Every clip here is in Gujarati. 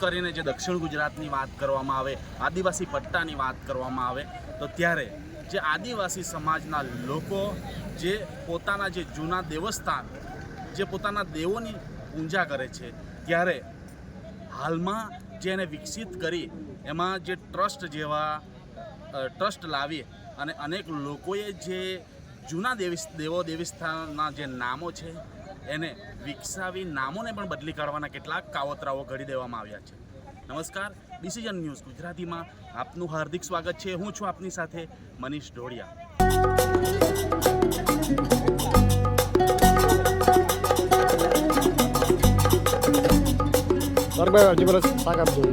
કરીને જે દક્ષિણ ગુજરાતની વાત કરવામાં આવે, આદિવાસી પટ્ટાની વાત કરવામાં આવે, તો ત્યારે જે આદિવાસી સમાજના લોકો જે પોતાના જે જૂના દેવસ્થાન, જે પોતાના દેવોની પૂજા કરે છે, ત્યારે હાલમાં જે એને વિકસિત કરી, એમાં જે ટ્રસ્ટ જેવા ટ્રસ્ટ લાવી અને અનેક લોકોએ જે જૂના દેવી, દેવો દેવીસ્થાનના જે નામો છે એને વિકસાવી નામોને પણ બદલી કાઢવાના કેટલાક કાવતરાઓ ઘડી દેવામાં આવ્યા છે. નમસ્કાર ડિસિઝન ન્યૂઝ ગુજરાતીમાં આપનું હાર્દિક સ્વાગત છે. હું છું આપની સાથે મનીષ ઢોળિયા. શાક આપજો.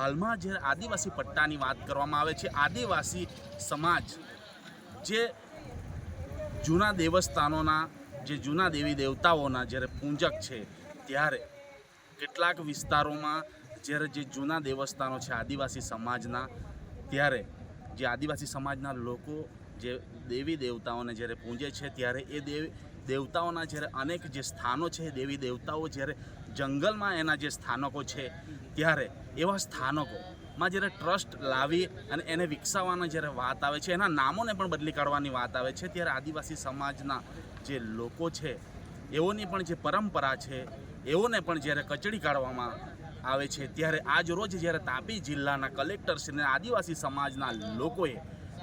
હાલમાં જ્યારે આદિવાસી પટ્ટાની વાત કરવામાં આવે છે, આદિવાસી સમાજ જે જૂના દેવસ્થાનોના, જે જૂના દેવી દેવતાઓના જ્યારે પૂંજક છે, ત્યારે કેટલાક વિસ્તારોમાં જ્યારે જે જૂના દેવસ્થાનો છે આદિવાસી સમાજના, ત્યારે જે આદિવાસી સમાજના લોકો જે દેવી દેવતાઓને જ્યારે પૂજે છે, ત્યારે એ દેવી દેવતાઓના જ્યારે અનેક જે સ્થાનો છે, દેવી દેવતાઓ જ્યારે જંગલમાં એના જે સ્થાનકો છે, ત્યારે એવા સ્થાનકોમાં જ્યારે ટ્રસ્ટ લાવી અને એને વિકસાવવાના જ્યારે વાત આવે છે, એના નામોને પણ બદલી કાઢવાની વાત આવે છે, ત્યારે આદિવાસી સમાજના જે લોકો છે, એઓની પણ જે પરંપરા છે, એઓને પણ જ્યારે કચડી કાઢવામાં આવે છે, ત્યારે આજ રોજ જ્યારે તાપી જિલ્લાના કલેક્ટરશ્રીને આદિવાસી સમાજના લોકોએ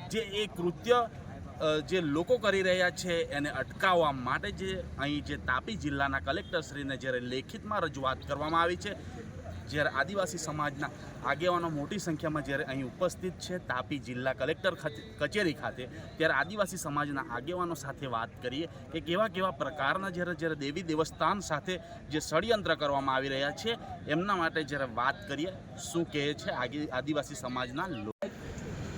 જે એ કૃત્ય જે લોકો કરી રહ્યા છે એને અટકાવવા માટે જે અહીં જે તાપી જિલ્લાના કલેક્ટરશ્રીને જ્યારે લેખિતમાં રજૂઆત કરવામાં આવી છે, જ્યારે આદિવાસી સમાજના આગેવાનો મોટી સંખ્યામાં જ્યારે અહીં ઉપસ્થિત છે તાપી જિલ્લા કલેક્ટર કચેરી ખાતે, ત્યારે આદિવાસી સમાજના આગેવાનો સાથે વાત કરીએ કે કેવા કેવા પ્રકારના જ્યારે જ્યારે દેવી દેવસ્થાન સાથે જે ષડયંત્ર કરવામાં આવી રહ્યા છે, એમના માટે જ્યારે વાત કરીએ, શું કહે છે આદિવાસી સમાજના લોકો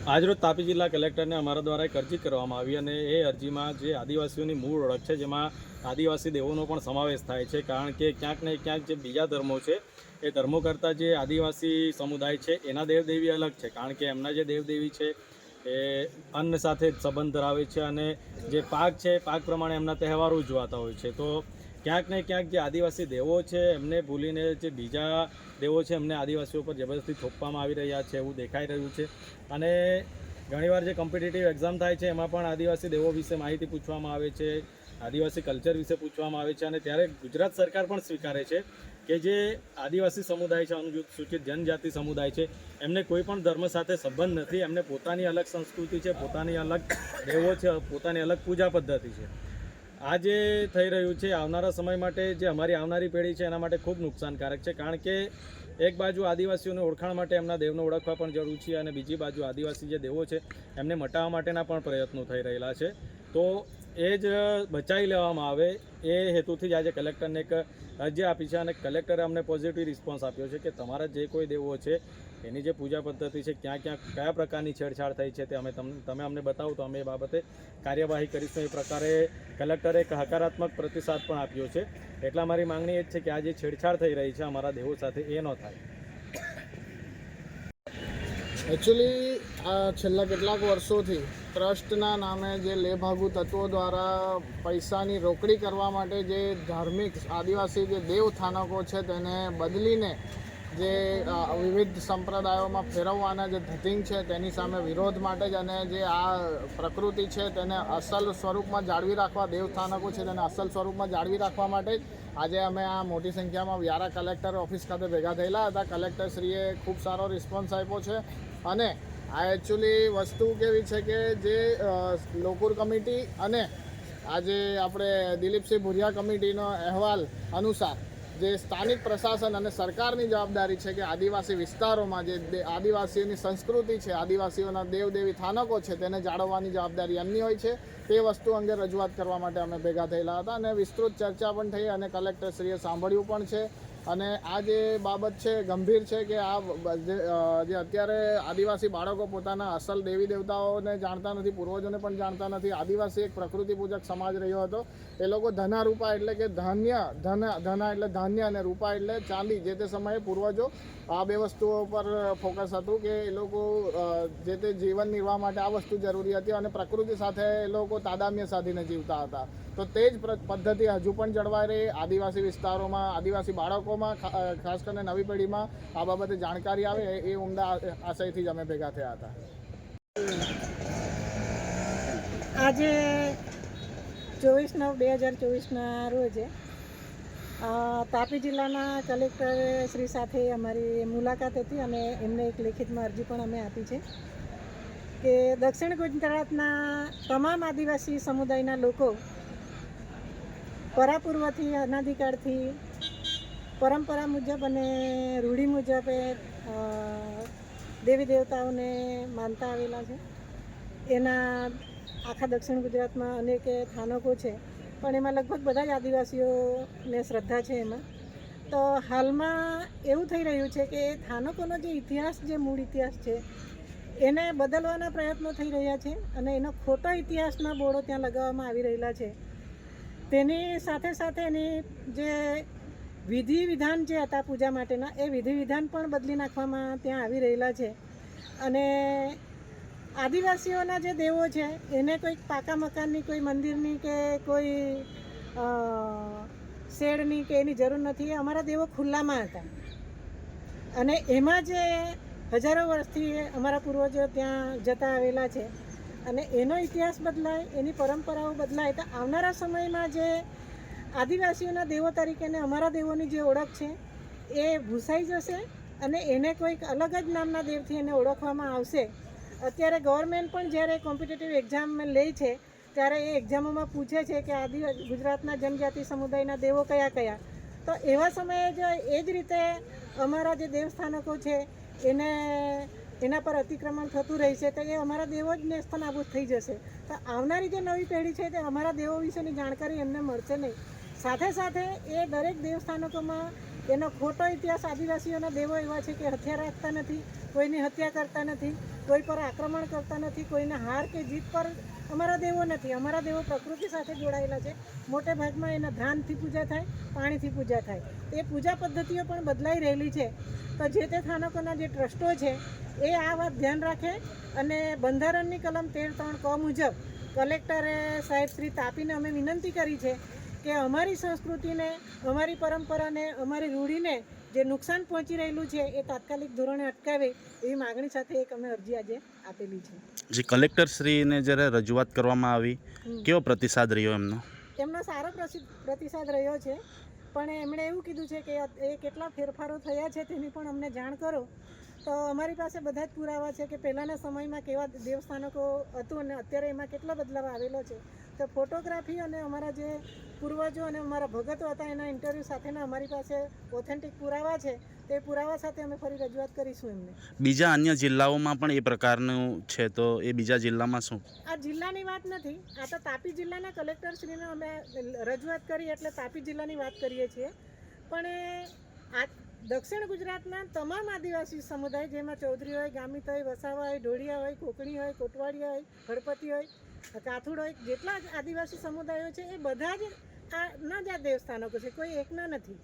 આજરોજ તાપી જિલ્લા કલેક્ટરને અમારા દ્વારા એક અરજી કરવામાં આવી અને એ અરજીમાં જે આદિવાસીઓની મૂળ ઓળખ છે, જેમાં આદિવાસી દેવોનો પણ સમાવેશ થાય છે, કારણ કે ક્યાંક ને ક્યાંક જે બીજા ધર્મો છે, એ ધર્મો કરતાં જે આદિવાસી સમુદાય છે, એના દેવદેવી અલગ છે, કારણ કે એમના જે દેવદેવી છે, એ અન્ન સાથે સંબંધ ધરાવે છે અને જે પાક છે, પાક પ્રમાણે એમના તહેવારો ઉજવાતા હોય છે. તો ક્યાંક ને ક્યાંક જે આદિવાસી દેવો છે, એમને ભૂલીને જે બીજા દેવો છે, એમને આદિવાસીઓ પર જબરદસ્તી થોપવામાં આવી રહ્યા છે, એવું દેખાઈ રહ્યું છે. અને ઘણીવાર જે કોમ્પિટિટિવ એક્ઝામ થાય છે, એમાં પણ આદિવાસી દેવો વિશે માહિતી પૂછવામાં આવે છે, આદિવાસી કલ્ચર વિશે પૂછવામાં આવે છે, અને ત્યારે ગુજરાત સરકાર પણ સ્વીકારે છે કે જે આદિવાસી સમુદાય છે, અનુસૂચિત જનજાતિ સમુદાય છે, એમને કોઈ પણ ધર્મ સાથે સંબંધ નથી, એમને પોતાની અલગ સંસ્કૃતિ છે, પોતાની અલગ દેવો છે, પોતાની અલગ પૂજા પદ્ધતિ છે. આ જે થઈ રહ્યું છે, આવનારા સમય માટે જે અમારી આવનારી પેઢી છે, એના માટે ખૂબ નુકસાનકારક છે. કારણ કે એક બાજુ આદિવાસીઓને ઓળખાણ માટે એમના દેવને ઓળખવા પણ જરૂર છે અને બીજી બાજુ આદિવાસી જે દેવો છે, એમને મટાવવા માટેના પણ પ્રયત્નો થઈ રહેલા છે. તો એ જ બચાવી લેવામાં આવે એ હેતુથી જ આજે કલેક્ટરને એક અરજી આપી છે અને કલેક્ટરે અમને પોઝિટિવ રિસ્પોન્સ આપ્યો છે કે તમારા જે કોઈ દેવો છે એની જે પૂજા પદ્ધતિ છે, ક્યાં ક્યાં, કયા પ્રકારની છેડછાડ થઈ છે તે અમે તમે અમને બતાવો તો અમે એ બાબતે કાર્યવાહી કરીશું. એ પ્રકારે કલેક્ટરે એક હકારાત્મક પ્રતિસાદ પણ આપ્યો છે. એટલા મારી માંગણી એ જ છે કે આ જે છેડછાડ થઈ રહી છે, અમારા દેવો સાથે એ ન થાય. એકચ્યુઅલી આ છેલ્લા કેટલાક વર્ષોથી ટ્રસ્ટના નામે જે લેભાગુ તત્વો દ્વારા પૈસાની રોકડી કરવા માટે જે ધાર્મિક આદિવાસી જે દેવ સ્થાનકો છે, તેને બદલીને જે વિવિધ સંપ્રદાયોમાં ફેરવવાના જે ધતિંગ છે તેની સામે વિરોધ માટે જ અને જે આ પ્રકૃતિ છે તેને અસલ સ્વરૂપમાં જાળવી રાખવા, દેવસ્થાનકો છે તેને અસલ સ્વરૂપમાં જાળવી રાખવા માટે જ આજે અમે આ મોટી સંખ્યામાં વ્યારા કલેક્ટર ઓફિસ ખાતે ભેગા થયેલા હતા. કલેક્ટરશ્રીએ ખૂબ સારો રિસ્પોન્સ આપ્યો છે અને આ એકચ્યુઅલી વસ્તુ કેવી છે કે જે લોકુર કમિટી અને આજે આપણે દિલીપસિંહ ભુરિયા કમિટીનો અહેવાલ અનુસાર જે સ્થાનિક પ્રશાસન અને સરકારની જવાબદારી છે કે આદિવાસી વિસ્તારોમાં જે આદિવાસીઓની સંસ્કૃતિ છે, આદિવાસીઓના દેવદેવી થાનકો છે, તેને જાળવવાની જવાબદારી એમની હોય છે. તે વસ્તુ અંગે રજૂઆત કરવા માટે અમે ભેગા થયેલા હતા અને વિસ્તૃત ચર્ચા પણ થઈ અને કલેક્ટરશ્રીએ સાંભળ્યું પણ છે. અને આ જે બાબત છે, ગંભીર છે કે આ જે અત્યારે આદિવાસી બાળકો પોતાના અસલ દેવી દેવતાઓને જાણતા નથી, પૂર્વજોને પણ જાણતા નથી. આદિવાસી એક પ્રકૃતિ પૂજક સમાજ રહ્યો હતો. એ લોકો ધના રૂપા એટલે કે ધાન્ય, ધન, ધના એટલે ધાન્ય અને રૂપા એટલે ચાંદી. જે તે સમયે પૂર્વજો આ બે વસ્તુઓ પર ફોકસ હતું કે એ લોકો જે તે જીવન નિર્વાહ માટે આ વસ્તુ જરૂરી હતી અને પ્રકૃતિ સાથે એ લોકો તાદામ્ય સાધીને જીવતા હતા. તો તે જ પદ્ધતિ હજુ પણ જળવાઈ રહી. આદિવાસી વિસ્તારોમાં, આદિવાસી બાળકોમાં ખાસ કરીને નવી પેઢીમાં આ બાબતે જાણકારી આવે એ- ઉમદા આશયથી જ અમે ભેગા થયા હતા. આજે ચોવીસ નવ, બે હજાર ચોવીસના રોજ તાપી જિલ્લાના કલેક્ટર શ્રી સાથે અમારી મુલાકાત હતી અને એમને એક લેખિતમાં અરજી પણ અમે આપી છે કે દક્ષિણ ગુજરાતના તમામ આદિવાસી સમુદાયના લોકો પરાપૂર્વથી અનાધિકાળથી પરંપરા મુજબ અને રૂઢિ મુજબ એ દેવી દેવતાઓને માનતા આવેલા છે. એના આખા દક્ષિણ ગુજરાતમાં અનેક સ્થાનકો છે. પણ એમાં લગભગ બધા જ આદિવાસીઓને શ્રદ્ધા છે એમાં. તો હાલમાં એવું થઈ રહ્યું છે કે થાનકોનો જે ઇતિહાસ, જે મૂળ ઇતિહાસ છે, એને બદલવાના પ્રયત્નો થઈ રહ્યા છે અને એનો ખોટો ઇતિહાસના બોર્ડો ત્યાં લગાવવામાં આવી રહેલા છે. તેની સાથે સાથે એની જે વિધિ વિધાન જે હતા પૂજા માટેના, એ વિધિ વિધાન પણ બદલી નાખવામાં ત્યાં આવી રહેલા છે. અને આદિવાસીઓના જે દેવો છે, એને કોઈક પાકા મકાનની, કોઈ મંદિરની કે કોઈ શેડની કે એની જરૂર નથી. અમારા દેવો ખુલ્લામાં હતા. અને એમાં જે હજારો વર્ષથી અમારા પૂર્વજો ત્યાં જતા આવેલા છે. અને એનો ઇતિહાસ બદલાય, એની પરંપરાઓ બદલાય, તો આવનારા સમયમાં જે આદિવાસીઓના દેવો તરીકેને અમારા દેવોની જે ઓળખ છે, એ ભૂસાઈ જશે અને એને કોઈક અલગ જ નામના દેવથી એને ઓળખવામાં આવશે. અત્યારે ગવર્મેન્ટ પણ જ્યારે કોમ્પિટિટિવ એક્ઝામ લે છે, ત્યારે એ એક્ઝામોમાં પૂછે છે કે આદિવાસી ગુજરાતના જનજાતિ સમુદાયના દેવો કયા કયા. તો એવા સમયે જો એ જ રીતે અમારા જે દેવસ્થાનકો છે, એને, એના પર અતિક્રમણ થતું રહેશે તો એ અમારા દેવો જ નેસ્તનાબૂદ થઈ જશે. તો આવનારી જે નવી પેઢી છે, તે અમારા દેવો વિશેની જાણકારી એમને મળશે નહીં. સાથે સાથે એ દરેક દેવસ્થાનકોમાં એનો ખોટો ઇતિહાસ આદિવાસીઓના દેવો એવા છે કે હથિયાર રાખતા નથી. કોઈની હત્યા કરતા નથી, કોઈ પર આક્રમણ કરતા નથી, કોઈને હાર કે જીત પર અમારા દેવો નથી. અમારા દેવો પ્રકૃતિ સાથે જોડાયેલા છે. મોટે ભાગમાં એના ધાનથી પૂજા થાય, પાણીથી પૂજા થાય. એ પૂજા પદ્ધતિઓ પણ બદલાઈ રહેલી છે. તો જે તે સ્થાનકોના જે ટ્રસ્ટો છે, એ આ વાત ધ્યાન રાખે અને બંધારણની કલમ તેર ત્રણ ક મુજબ કલેક્ટરે સાહેબ શ્રી તાપીને અમે વિનંતી કરી છે કે અમારી સંસ્કૃતિને, અમારી પરંપરાને, અમારી રૂઢીને જે નુકસાન પહોંચી રહેલું છે એ તાત્કાલિક ધોરણે અટકાવે એવી માગણી સાથે એક અમે અરજી આજે આપેલી છે. જે કલેક્ટરશ્રીને જ્યારે રજૂઆત કરવામાં આવી. કેવો પ્રતિસાદ રહ્યો એમનો? એમનો સારો પ્રતિસાદ રહ્યો છે પણ એમણે એવું કીધું છે કે એ કેટલા ફેરફારો થયા છે તેની પણ અમને જાણ કરો. તો અમારી પાસે બધા જ પુરાવા છે કે પહેલાંના સમયમાં કેવા દેવસ્થાનકો હતું અને અત્યારે એમાં કેટલો બદલાવ આવેલો છે. તો ફોટોગ્રાફી અને અમારા જે પૂર્વજો અને અમારા ભગતો હતા એના ઇન્ટરવ્યૂ સાથેના અમારી પાસે ઓથેન્ટિક પુરાવા છે તે પુરાવા સાથે અમે ફરી રજૂઆત કરીશું એમને. બીજા અન્ય જિલ્લાઓમાં પણ એ પ્રકારનું છે તો એ બીજા જિલ્લામાં શું? આ જિલ્લાની વાત નથી આ તો તાપી જિલ્લાના કલેક્ટરશ્રીને અમે રજૂઆત કરી એટલે તાપી જિલ્લાની વાત કરીએ છીએ. પણ એ આ દક્ષિણ ગુજરાતના તમામ આદિવાસી સમુદાય જેમાં ચૌધરી હોય ગામિત હોય વસાવા હોય ઢોળિયા હોય કોકણી હોય કોટવાડિયા હોય હળપતિ હોય કાથુડ જેટલા આદિવાસી સમુદાયો છે, એ બધા જ આ ના જ આ દેવસ્થાનકો છે, કોઈ એકના નથી.